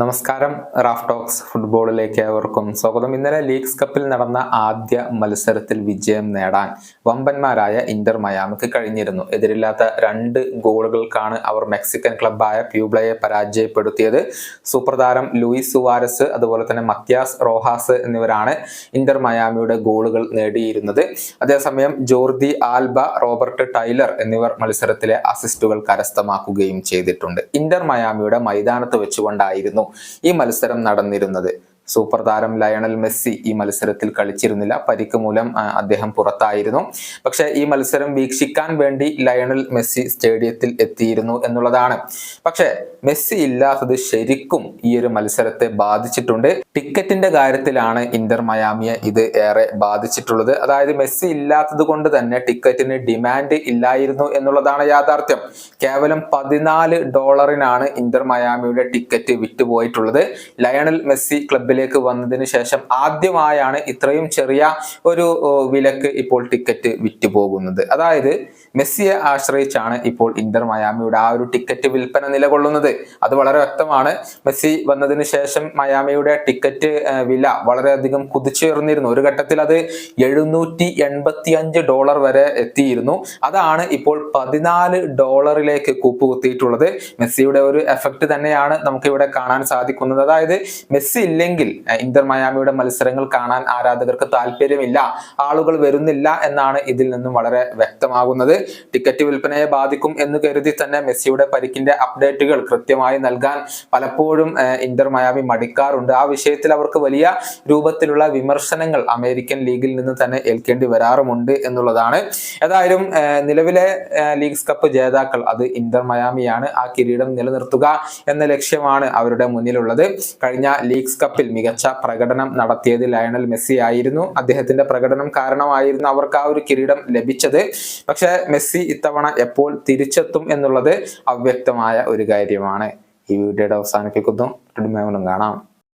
നമസ്കാരം. Raf talks ഫുട്ബോളിലേക്ക് ഏവർക്കും സ്വാഗതം. ഇന്നലെ ലീഗ്സ് കപ്പിൽ നടന്ന ആദ്യ മത്സരത്തിൽ വിജയം നേടാൻ വമ്പന്മാരായ ഇന്റർ മയാമിക്ക് കഴിഞ്ഞിരുന്നു. എതിരില്ലാത്ത രണ്ട് ഗോളുകൾക്കാണ് അവർ മെക്സിക്കൻ ക്ലബായ പ്യൂബ്ലയെ പരാജയപ്പെടുത്തിയത്. സൂപ്പർ താരം ലൂയിസ് സുവാരസ് അതുപോലെ തന്നെ മത്യാസ് റോഹാസ് എന്നിവരാണ് ഇന്റർ മയാമിയുടെ ഗോളുകൾ നേടിയിരുന്നത്. അതേസമയം ജോർദി ആൽബ റോബർട്ട് ടൈലർ എന്നിവർ മത്സരത്തിലെ അസിസ്റ്റുകൾ കരസ്ഥമാക്കുകയും ചെയ്തിട്ടുണ്ട്. ഇന്റർ മയാമിയുടെ മൈതാനത്ത് വെച്ചുകൊണ്ടായിരുന്നു ഈ മത്സരം നടന്നിരുന്നത്. സൂപ്പർ താരം ലയണൽ മെസ്സി ഈ മത്സരത്തിൽ കളിച്ചിരുന്നില്ല. പരിക്ക് മൂലം അദ്ദേഹം പുറത്തായിരുന്നു. പക്ഷെ ഈ മത്സരം വീക്ഷിക്കാൻ വേണ്ടി ലയണൽ മെസ്സി സ്റ്റേഡിയത്തിൽ എത്തിയിരുന്നു എന്നുള്ളതാണ്. പക്ഷെ മെസ്സി ഇല്ലാത്തത് ശരിക്കും ഈ ഒരു മത്സരത്തെ ബാധിച്ചിട്ടുണ്ട്. ടിക്കറ്റിന്റെ കാര്യത്തിലാണ് ഇന്റർ മയാമിയെ ഇത് ഏറെ ബാധിച്ചിട്ടുള്ളത്. അതായത് മെസ്സി ഇല്ലാത്തത് കൊണ്ട് തന്നെ ടിക്കറ്റിന് ഡിമാൻഡ് ഇല്ലായിരുന്നു എന്നുള്ളതാണ് യാഥാർത്ഥ്യം. കേവലം പതിനാല് ഡോളറിനാണ് ഇന്റർ മയാമിയുടെ ടിക്കറ്റ് വിറ്റുപോയിട്ടുള്ളത്. ലയണൽ മെസ്സി ക്ലബിലേക്ക് വന്നതിന് ശേഷം ആദ്യമായാണ് ഇത്രയും ചെറിയ ഒരു വിലക്ക് ഇപ്പോൾ ടിക്കറ്റ് വിറ്റ് പോകുന്നത്. അതായത് മെസ്സിയെ ആശ്രയിച്ചാണ് ഇപ്പോൾ ഇന്റർ മയാമിയുടെ ആ ഒരു ടിക്കറ്റ് വിൽപ്പന നിലകൊള്ളുന്നത്. അത് വളരെ വ്യക്തമാണ്. മെസ്സി വന്നതിന് ശേഷം മയാമിയുടെ ടിക്കറ്റ് വില വളരെയധികം കുതിച്ചുയർന്നിരുന്നു. ഒരു ഘട്ടത്തിൽ അത് എഴുന്നൂറ്റി എൺപത്തി അഞ്ച് ഡോളർ വരെ എത്തിയിരുന്നു. അതാണ് ഇപ്പോൾ പതിനാല് ഡോളറിലേക്ക് കൂപ്പുകുത്തിയിട്ടുള്ളത്. മെസ്സിയുടെ ഒരു എഫക്റ്റ് തന്നെയാണ് നമുക്ക് ഇവിടെ കാണാൻ സാധിക്കുന്നത്. അതായത് മെസ്സി ഇല്ലെങ്കിൽ അഹ് ഇന്റർ മയാമിയുടെ മത്സരങ്ങൾ കാണാൻ ആരാധകർക്ക് താല്പര്യമില്ല ആളുകൾ വരുന്നില്ല എന്നാണ് ഇതിൽ നിന്നും വളരെ വ്യക്തമാകുന്നത്. ടിക്കറ്റ് വിൽപ്പനയെ ബാധിക്കും എന്ന് കരുതി തന്നെ മെസ്സിയുടെ പരിക്കിന്റെ അപ്ഡേറ്റുകൾ കൃത്യമായി നൽകാൻ പലപ്പോഴും ഇന്റർ മയാമി മടിക്കാറുണ്ട്. ആ വിഷയത്തിൽ അവർക്ക് വലിയ രൂപത്തിലുള്ള വിമർശനങ്ങൾ അമേരിക്കൻ ലീഗിൽ നിന്ന് തന്നെ ഏൽക്കേണ്ടി വരാറുമുണ്ട് എന്നുള്ളതാണ്. ഏതായാലും നിലവിലെ ലീഗ്സ് കപ്പ് ജേതാക്കൾ അത് ഇന്റർ മയാമിയാണ് ആ കിരീടം നിലനിർത്തുക എന്ന ലക്ഷ്യമാണ് അവരുടെ മുന്നിലുള്ളത്. കഴിഞ്ഞ ലീഗ്സ് കപ്പിൽ മികച്ച പ്രകടനം നടത്തിയത് ലയണൽ മെസ്സി ആയിരുന്നു. അദ്ദേഹത്തിന്റെ പ്രകടനം കാരണമായിരുന്നു അവർക്ക് ആ ഒരു കിരീടം ലഭിച്ചത്. പക്ഷെ മെസ്സി ഇത്തവണ എപ്പോൾ തിരിച്ചെത്തും എന്നുള്ളത് അവ്യക്തമായ ഒരു കാര്യമാണ്. ഈ വീഡിയോയുടെ അവസാനിപ്പിക്കുന്നു. കാണാം.